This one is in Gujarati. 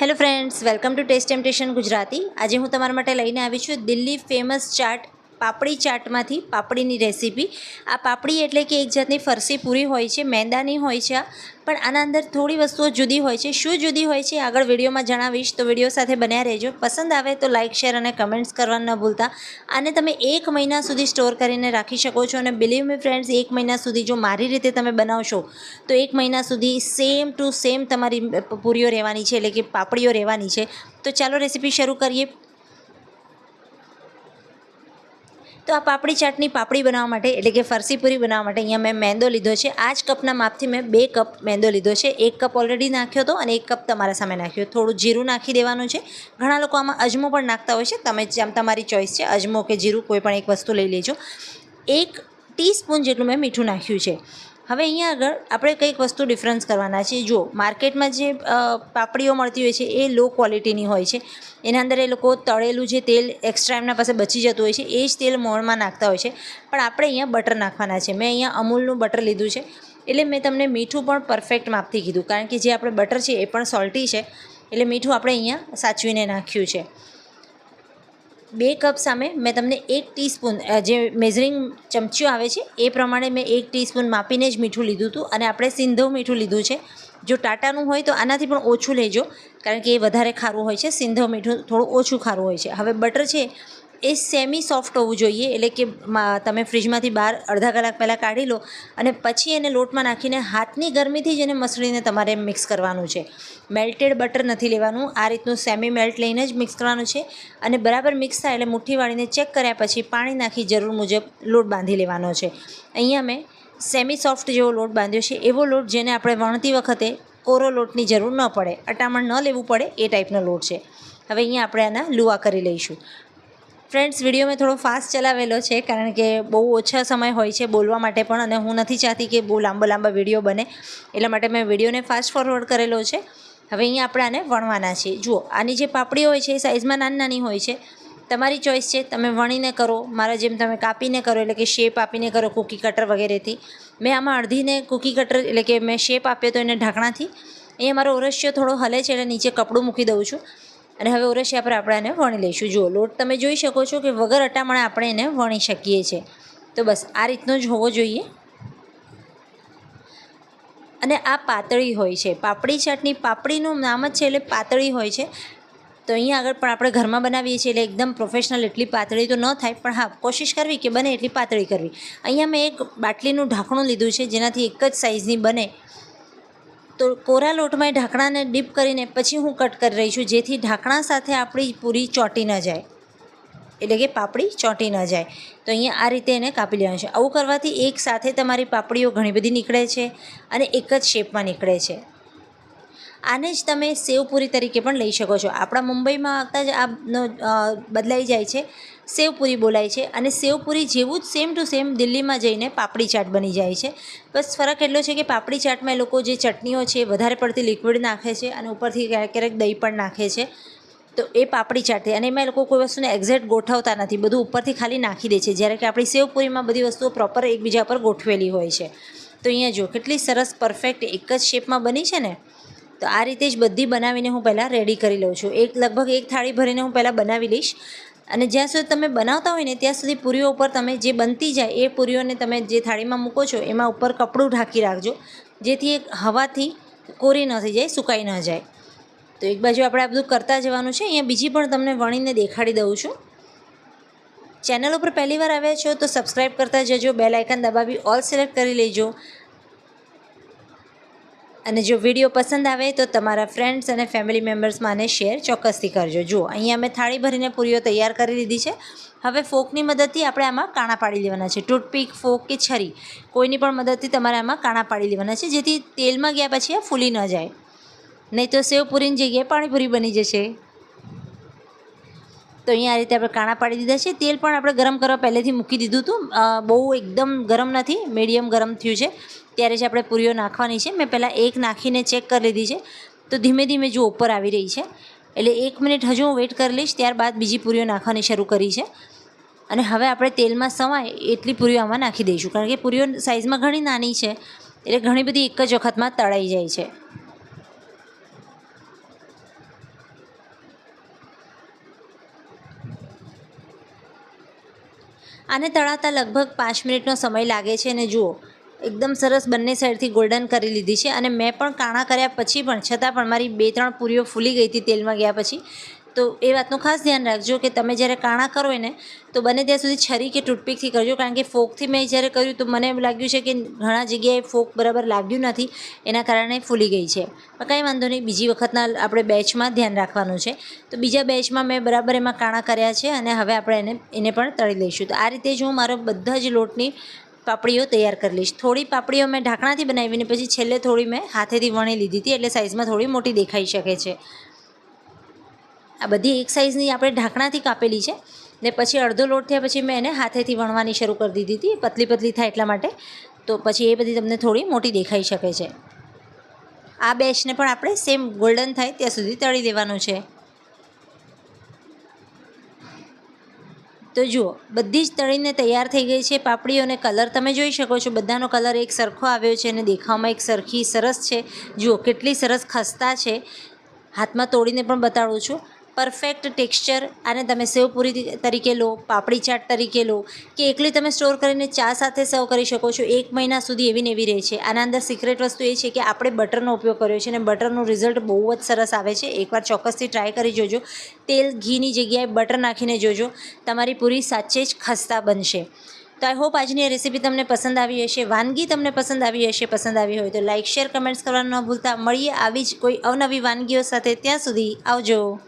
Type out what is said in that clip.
Hello friends welcome to taste temptation Gujarati આજે હું તમારા માટે લઈને આવી છું દિલ્હી ફેમસ ચાટ પાપડી ચાટમાંથી પાપડીની રેસીપી. આ પાપડી એટલે કે એક જાતની ફરસી પૂરી હોય છે, મેંદાની હોય છે પણ આના અંદર થોડી વસ્તુઓ જુદી હોય છે. શું જુદી હોય છે આગળ વિડીયોમાં જણાવીશ, તો વીડિયો સાથે બન્યા રહેજો. પસંદ આવે તો લાઇક શેર અને કમેન્ટ્સ કરવાનું ન ભૂલતા. આને તમે એક મહિના સુધી સ્ટોર કરીને રાખી શકો છો અને બિલીવ મી ફ્રેન્ડ્સ એક મહિના સુધી જો મારી રીતે તમે બનાવશો, તો એક મહિના સુધી સેમ ટુ સેમ તમારી પૂરીઓ રહેવાની છે, એટલે કે પાપડીઓ રહેવાની છે. તો ચાલો રેસીપી શરૂ કરીએ. તો આ પાપડી ચાટની પાપડી બનાવવા માટે, એટલે કે ફરસી પૂરી બનાવવા માટે અહીંયા મેં મેંદો લીધો છે. આ જ કપના માપથી મેં બે કપ મેંદો લીધો છે. એક કપ ઓલરેડી નાખ્યો હતો અને એક કપ તમારા સામે નાખ્યો. થોડું જીરું નાખી દેવાનું છે. ઘણા લોકો આમાં અજમો પણ નાખતા હોય છે. તમે જેમ તમારી ચોઈસ છે, અજમો કે જીરું કોઈ પણ એક વસ્તુ લઈ લેજો. એક ટીસ્પૂન જેટલું મેં મીઠું નાખ્યું છે. હવે અહીંયા આગળ આપણે કંઈક વસ્તુ ડિફરન્સ કરવાના છે જો માર્કેટમાં જે પાપડીઓ મળતી હોય છે, એ લો ક્વોલિટીની હોય છે. એના અંદર એ લોકો તળેલું જે તેલ એક્સ્ટ્રા એમના પાસે બચી જતું હોય છે, એ જ તેલ મોણમાં નાખતા હોય છે. પણ આપણે અહીંયા બટર નાખવાના છે. મેં અહીંયા અમૂલનું બટર લીધું છે. એટલે મેં તમને મીઠું પણ પરફેક્ટ માપથી કીધું. કારણ કે જે આપણે બટર છે, એ પણ સોલ્ટી છે. એટલે મીઠું આપણે અહીંયા સાચવીને નાખ્યું છે. બે કપ સામે મેં તમને એક ટીસ્પૂન જે મેઝરિંગ ચમચીઓ આવે છે, એ પ્રમાણે મેં એક ટીસ્પૂન માપીને જ મીઠું લીધું હતું અને આપણે સિંધવ મીઠું લીધું છે. જો ટાટાનું હોય તો આનાથી પણ ઓછું લેજો, કારણ કે એ વધારે ખારું હોય છે. સિંધવ મીઠું થોડું ઓછું ખારું હોય છે. હવે બટર છે એ સેમી સોફ્ટ હોવું જોઈએ. એટલે કે તમે ફ્રીજમાંથી બહાર અડધા કલાક પહેલાં કાઢી લો અને પછી એને લોટમાં નાખીને હાથની ગરમીથી જ એને મસળીને તમારે મિક્સ કરવાનું છે. મેલ્ટેડ બટર નથી લેવાનું. આ રીતનું સેમી મેલ્ટ લઈને જ મિક્સ કરવાનું છે. અને બરાબર મિક્સ થાય એટલે મુઠ્ઠી વાળીને ચેક કર્યા પછી પાણી નાખી જરૂર મુજબ લોટ બાંધી લેવાનો છે. અહીંયા મેં સેમી સોફ્ટ જેવો લોટ બાંધ્યો છે. એવો લોટ જેને આપણે વણતી વખતે કોરો લોટની જરૂર ન પડે, અટામણ ન લેવું પડે એ ટાઈપનો લોટ છે. હવે અહીંયા આપણે આના લુવા કરી લઈશું. ફ્રેન્ડ્સ વીડિયો મેં થોડો ફાસ્ટ ચલાવેલો છે, કારણ કે બહુ ઓછા સમય હોય છે બોલવા માટે પણ, અને હું નથી ચાહતી કે બહુ લાંબા લાંબા વીડિયો બને. એટલા માટે મેં વિડીયોને ફાસ્ટ ફોરવર્ડ કરેલો છે. હવે અહીંયા આપણે આને વણવાના છે જુઓ, આની જે પાપડી હોય છે એ સાઇઝમાં નાની નાની હોય છે. તમારી ચોઈસ છે, તમે વણીને કરો. મારા જેમ તમે કાપીને કરો, એટલે કે શેપ આપીને કરો કૂકી કટર વગેરેથી. મેં આમાં અડધીને કૂકી કટર એટલે કે મેં શેપ આપ્યો તો એને ઢાંકણાથી. અહીંયા મારો ઓરસ્યો થોડો હલે છે, એટલે નીચે કપડું મૂકી દઉં છું. અને હવે ઓરસિયા પર આપણે એને વણી લઈશું. જુઓ, લોટ તમે જોઈ શકો છો કે વગર અટામણે આપણે એને વણી શકીએ છીએ. તો બસ, આ રીતનો જ હોવો જોઈએ. અને આ પાતળી હોય છે. પાપડી ચાટની, પાપડીનું નામ જ છે એટલે પાતળી હોય છે. તો અહીંયા આગળ પણ આપણે ઘરમાં બનાવીએ છીએ એટલે એકદમ પ્રોફેશનલ એટલી પાતળી તો ન થાય, પણ હા, કોશિશ કરવી કે બને એટલી પાતળી કરવી. અહીંયા મેં એક બાટલીનું ઢાંકણું લીધું છે, જેનાથી એક જ સાઇઝની બને. તો કોરા લોટમાં ઢાંકણાને ડીપ કરીને પછી હું કટ કરી રહી છું, જેથી ઢાંકણા સાથે આપણી પૂરી ચોંટી ન જાય. એટલે કે પાપડી ચોંટી ન જાય. તો અહીંયા આ રીતે એને કાપી લેવાનું છે. આવું કરવાથી એક સાથે તમારી પાપડીઓ ઘણી બધી નીકળે છે અને એક જ શેપમાં નીકળે છે. આને જ તમે સેવપુરી તરીકે પણ લઈ શકો છો. આપણા મુંબઈમાં આવતા જ આનો બદલાઈ જાય છે. સેવપુરી બોલાય છે અને સેવપુરી જેવું જ સેમ ટુ સેમ દિલ્હીમાં જઈને પાપડી ચાટ બની જાય છે. બસ ફરક એટલો છે કે પાપડી ચાટમાં એ લોકો જે ચટણીઓ છે વધારે પડતી લિક્વિડ નાખે છે અને ઉપરથી ક્યારેક ક્યારેક દહીં પણ નાખે છે. તો એ પાપડી ચાટ અને એમાં એ લોકો કોઈ વસ્તુને એક્ઝેક્ટ ગોઠવતા નથી. બધું ઉપરથી ખાલી નાખી દે છે. જ્યારે કે આપણી સેવપુરીમાં બધી વસ્તુઓ પ્રોપર એકબીજા પર ગોઠવેલી હોય છે. તો અહીંયા જો કેટલી સરસ પરફેક્ટ એક જ શેપમાં બની છે ને તો આ રીતે જ બધી બનાવીને હું પહેલાં રેડી કરી લઉં છું. એક લગભગ એક થાળી ભરીને હું પહેલાં બનાવી લઈશ. અને જ્યાં સુધી તમે બનાવતા હોય ને, ત્યાં સુધી પૂરીઓ ઉપર તમે જે બનતી જાય એ પૂરીઓને તમે જે થાળીમાં મૂકો છો, એમાં ઉપર કપડું ઢાંકી રાખજો. જેથી એક હવાથી કોરી ન થઈ જાય, સુકાઈ ન જાય. તો એક બાજુ આપણે આ બધું કરતા જવાનું છે. અહીંયા બીજી પણ તમને વણીને દેખાડી દઉં છું. ચેનલ ઉપર પહેલી વાર આવ્યા છો તો સબસ્ક્રાઈબ કરતા જજો. બેલ આઇકન દબાવી ઓલ સિલેક્ટ કરી લેજો. અને જો વીડિયો પસંદ આવે તો તમારા ફ્રેન્ડ્સ અને ફેમિલી મેમ્બર્સમાં આને શેર ચોક્કસથી કરજો. જુઓ, અહીંયા મેં થાળી ભરીને પૂરીઓ તૈયાર કરી લીધી છે. હવે ફોકની મદદથી આપણે આમાં કાણા પાડી લેવાના છે. ટૂથપીક, ફોક કે છરી, કોઈની પણ મદદથી તમારે આમાં કાણા પાડી લેવાના છે, જેથી તેલમાં ગયા પછી આ ફૂલી ન જાય. નહીં તો સેવ પૂરીની જગ્યાએ પાણીપુરી બની જશે. તો અહીંયા આ રીતે આપણે કાણા પાડી દીધા છે. તેલ પણ આપણે ગરમ કરવા પહેલેથી મૂકી દીધું હતું. બહુ એકદમ ગરમ નથી, મીડિયમ ગરમ થયું છે. ત્યારે જ આપણે પૂરીઓ નાખવાની છે. મેં પહેલાં એક નાખીને ચેક કરી લીધી છે. તો ધીમે ધીમે જો ઉપર આવી રહી છે. એટલે એક મિનિટ હજુ હું વેઇટ કરી લઈશ, ત્યારબાદ બીજી પૂરીઓ નાખવાની શરૂ કરી છે. અને હવે આપણે તેલમાં સમાય એટલી પૂરીઓ આમાં નાખી દઈશું. કારણ કે પૂરીઓ સાઇઝમાં ઘણી નાની છે. એટલે ઘણી બધી એક જ વખતમાં તળાઈ જાય છે. આને તળાતા લગભગ પાંચ મિનિટનો સમય લાગે છે અને જુઓ, એકદમ સરસ બંને સાઈડથી ગોલ્ડન કરી લીધી છે અને મેં પણ કાણા કર્યા પછી પણ, છતાં પણ મારી બે ત્રણ પૂરીઓ ફૂલી ગઈ હતી તેલમાં ગયા પછી. તો એ વાતનું ખાસ ધ્યાન રાખજો કે તમે જ્યારે કાણા કરો ને તો બને ત્યાં સુધી છરી કે ટૂથપીકથી કરજો. કારણ કે ફોકથી મેં જ્યારે કર્યું તો મને એમ લાગ્યું છે કે ઘણા જગ્યાએ ફોક બરાબર લાગ્યું નથી, એના કારણે ફૂલી ગઈ છે. પણ કાંઈ વાંધો નહીં, બીજી વખતના આપણે બેચમાં ધ્યાન રાખવાનું છે. તો બીજા બેચમાં મેં બરાબર એમાં કાણા કર્યા છે અને હવે આપણે એને એને પણ તળી લઈશું. તો આ રીતે જ હું મારો બધા જ લોટની પાપડીઓ તૈયાર કરી લઈશ. થોડી પાપડીઓ મેં ઢાંકણાથી બનાવીને પછી છેલ્લે થોડી મેં હાથેથી વણી લીધી હતી, એટલે સાઇઝમાં થોડી મોટી દેખાઈ શકે છે. આ બધી એક સાઇઝની આપણે ઢાંકણાથી કાપેલી છે. ને પછી અડધો લોટ થયા પછી મેં એને હાથેથી વણવાની શરૂ કરી દીધી હતી. પતલી પતલી થાય એટલા માટે. તો પછી એ બધી તમને થોડી મોટી દેખાઈ શકે છે. આ બેચને પણ આપણે સેમ ગોલ્ડન થાય ત્યાં સુધી તળી લેવાનું છે. તો જુઓ, બધી જ તળીને તૈયાર થઈ ગઈ છે પાપડીઓને કલર તમે જોઈ શકો છો બધાનો કલર એક સરખો આવ્યો છે અને દેખાવમાં એક સરખી સરસ છે. જુઓ, કેટલી સરસ ખસ્તા છે. હાથમાં તોડીને પણ બતાડું છું. પરફેક્ટ ટેક્સચર આને તમે સેવપુરી તરીકે લો, પાપડી ચાટ તરીકે લો, કે એકલી તમે સ્ટોર કરીને ચા સાથે સર્વ કરી શકો છો, એક મહિના સુધી એવી ને રહે છે. આના અંદર સિક્રેટ વસ્તુ એ છે કે આપણે બટરનો ઉપયોગ કર્યો છે અને બટરનું રિઝલ્ટ બહુ જ સરસ આવે છે. એકવાર ચોક્કસથી ટ્રાય કરી જોજો. તેલ ઘીની જગ્યાએ બટર નાખીને જોજો. તમારી પૂરી સાચે જ ખસ્તા બનશે. તો આઈ હોપ આજની રેસીપી તમને પસંદ આવી હશે. વાનગી તમને પસંદ આવી હશે, પસંદ આવી હોય તો લાઇક શેર કમેન્ટ્સ કરવાનું ન ભૂલતા. મળીએ આવી જ કોઈ અવનવી વાનગીઓ સાથે. ત્યાં સુધી આવજો.